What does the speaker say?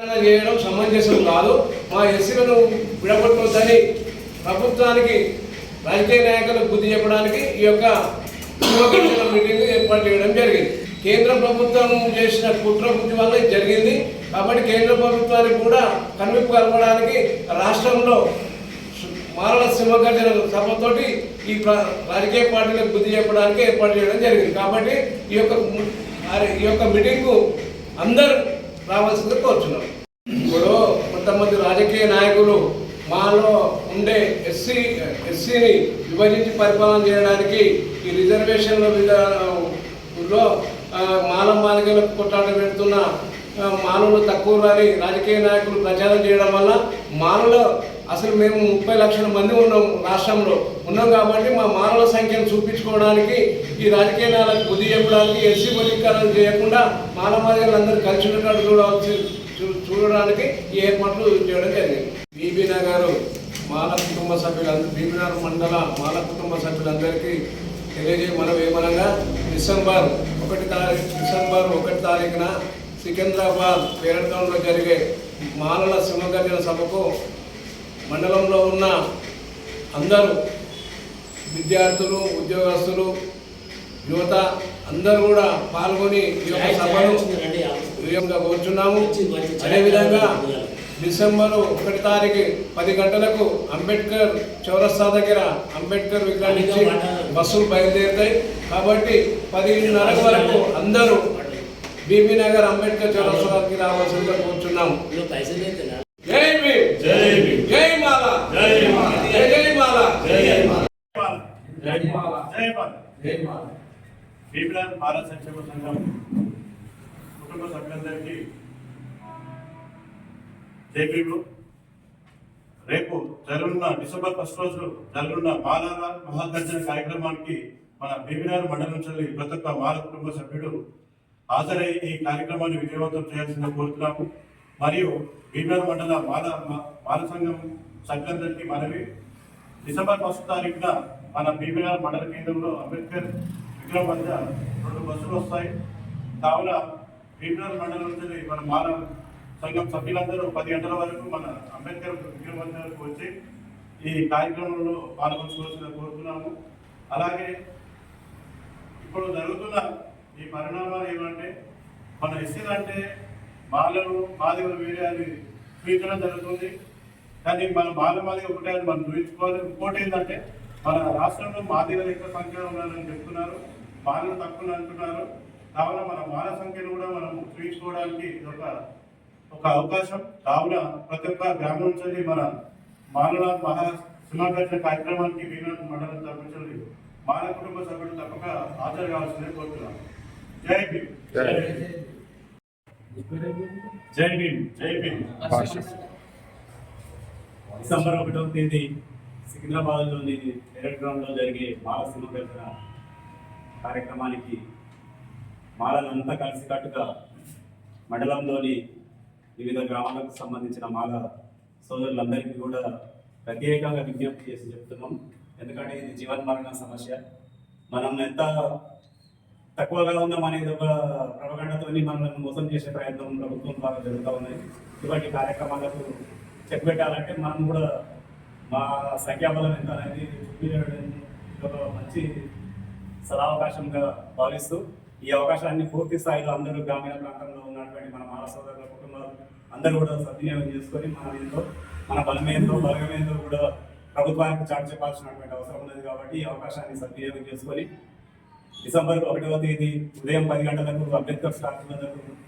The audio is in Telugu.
చేయడం సమంజసం కాదు. మా ఎస్సీలను విడగొట్టొద్దని ప్రభుత్వానికి రాజకీయ నాయకులకు బుద్ధి చెప్పడానికి ఈ యొక్క మీటింగ్ ఏర్పాటు చేయడం జరిగింది. కేంద్ర ప్రభుత్వం చేసిన కుట్ర బుద్ధి వల్ల జరిగింది. కాబట్టి కేంద్ర ప్రభుత్వానికి కూడా కనువిప్పు కలపడానికి రాష్ట్రంలో మారణ సింహగర్జన సభతోటి ఈ రాజకీయ పార్టీలకు బుద్ధి చెప్పడానికి ఏర్పాటు చేయడం జరిగింది. కాబట్టి ఈ యొక్క ఈ యొక్క మీటింగ్కు అందరూ రావాల్సిందిగా కోరుచున్నాం. ఇప్పుడు కొంతమంది రాజకీయ నాయకులు మాలో ఉండే ఎస్సీ ఎస్సీని విభజించి పరిపాలన చేయడానికి ఈ రిజర్వేషన్ల విధానంలో ఆ, మాల మాలికలకు కొట్టాట పెడుతున్న మానవులు తక్కువ రాని రాజకీయ నాయకులు ప్రచారం చేయడం వల్ల మానవులు అసలు మేము ముప్పై లక్షల మంది ఉన్నాం రాష్ట్రంలో. ఉన్నాం కాబట్టి మా మానవుల సంఖ్యను చూపించుకోవడానికి ఈ రాజకీయ నాయకులకు బుద్ధి చెప్పడానికి ఎస్సీ వర్గీకరణ చేయకుండా మానవ అందరూ కలిసి ఉన్నట్టు చూడవచ్చు చూ- చూడడానికి ఈ ఏర్పాట్లు చేయడం జరిగింది. బీబీ గారు మాల కుటుంబ సభ్యులందరూ బీబీ మండల మాల కుటుంబ సభ్యులందరికీ తెలియజేయ మనం ఏమనగా డిసెంబర్ ఒకటి తారీఖు డిసెంబర్ ఒకటి తారీఖున సికింద్రాబాద్ పేరటంలో జరిగే మాలల సింహగర్జన సభకు మండలంలో ఉన్న అందరూ విద్యార్థులు ఉద్యోగస్తులు యువత అందరూ కూడా పాల్గొని ఈ యొక్క సభను కోరుచున్నాము. అదేవిధంగా డిసెంబర్ ఒకటి తారీఖు పది గంటలకు అంబేద్కర్ చౌరస్తా దగ్గర అంబేద్కర్ విగ్రహం నుంచి బస్సులు బయలుదేరుతాయి. కాబట్టి పదిన్నర వరకు అందరూ బీబీ నగర్ అంబేద్కర్ చౌరస్తాకి రావాల్సిందిగా కోరుచున్నాము పైసలు అయితే జై భీమ్ జై భీమ్. జై మాల జై మాల. జై జై మాల జై జై మాల. భారత సంక్షేమ సంఘం కుటుంబ సభ్యులందరికీ జైపీలు రేపు జరగనున్న డిసెంబర్ ఫస్ట్ రోజు జరగనున్న మాలాల మహాగర్జన కార్యక్రమానికి మన బీబీఆర్ మండలం నుంచి ప్రతి ఒక్క మాల కుటుంబ సభ్యుడు హాజరై ఈ కార్యక్రమాన్ని విజయవంతం చేయాల్సిందిగా కోరుతున్నాము. మరియు బీబీఆర్ మండల మాల మాల సంఘం సభ్యులందరికీ మనవి. డిసెంబర్ ఫస్ట్ తారీఖున మన బీబీఆర్ మండల కేంద్రంలో అంబేద్కర్ విగ్రహం వద్ద రెండు బస్సులు వస్తాయి. కావున బీబీఆర్ మండలం నుంచి మన మాల సంఘం సభ్యులందరూ పది గంటల వరకు మన అంబేద్కర్ విగ్రహం వద్దకు వచ్చి ఈ కార్యక్రమంలో పాల్గొనవలసిన కోరుతున్నాము. అలాగే ఇప్పుడు జరుగుతున్న ఈ పరిణామాలు ఏమంటే మన ఎస్సీలు అంటే మాలలు మాదిగలు వేరే అని స్వీకరణ జరుగుతుంది. కానీ మన మాల మాదిగ ఒకటే అని మనం చూపించుకోవాలి ఇంకోటి ఏంటంటే మన రాష్ట్రంలో మాదిగలు ఎక్కువ సంఖ్యలో ఉన్నారని చెప్తున్నారు. మాలలు తక్కువ అంటున్నారు. కావున మన మాల సంఖ్యను కూడా మనం చూపించుకోవడానికి ఒక ఒక అవకాశం. కావున ప్రతి ఒక్క గ్రామం నుంచి మన మానవ మహా సింహాగర్జన కార్యక్రమానికి వీరనాథ్ మండలం తరపున మాల కుటుంబ సభ్యులు తప్పక హాజరు కావాల్సిందే కోరుతున్నాం. జై భీమ్. జై జై భీమ్. జై భీమ్. డిసెంబర్ ఒకటవ తేదీ. సికింద్రాబాద్లోని పెరడ్ గ్రౌండ్లో జరిగే మాల సింహగర్జన కార్యక్రమానికి మాలలంతా కలిసికట్టుగా మండలంలోని వివిధ గ్రామాలకు సంబంధించిన మాల సోదరులందరికీ కూడా ప్రత్యేకంగా విజ్ఞప్తి చేసి చెప్తున్నాం. ఎందుకంటే ఇది జీవన్ మరణ సమస్య. మనం ఎంత తక్కువగా ఉన్నాం అనేది ఒక ప్రవగండతో మనల్ని మోసం చేసే ప్రయత్నం ప్రభుత్వం ద్వారా జరుగుతూ ఉన్నాయి ఇటువంటి కార్యక్రమాలకు చెక్ పెట్టాలంటే మనం కూడా మా సంఖ్యాబలం ఎంత అనేది చూపించడానికి ఒక మంచి సదావకాశంగా భావిస్తూ ఈ అవకాశాన్ని పూర్తి స్థాయిలో అందరూ గ్రామీణ ప్రాంతంలో ఉన్నటువంటి మన మాల సోదరుల కుటుంబాలు అందరూ కూడా సద్వినియోగం చేసుకొని మన ఏందో మన బలమేందో బలగమేందో కూడా ప్రభుత్వానికి చాటు చెప్పాల్సినటువంటి అవసరం ఉన్నది కాబట్టి ఈ అవకాశాన్ని సద్వినియోగం చేసుకొని డిసెంబర్ ఒకటవ తేదీ ఉదయం పది గంటలకు అంబేద్కర్ స్టార్ట్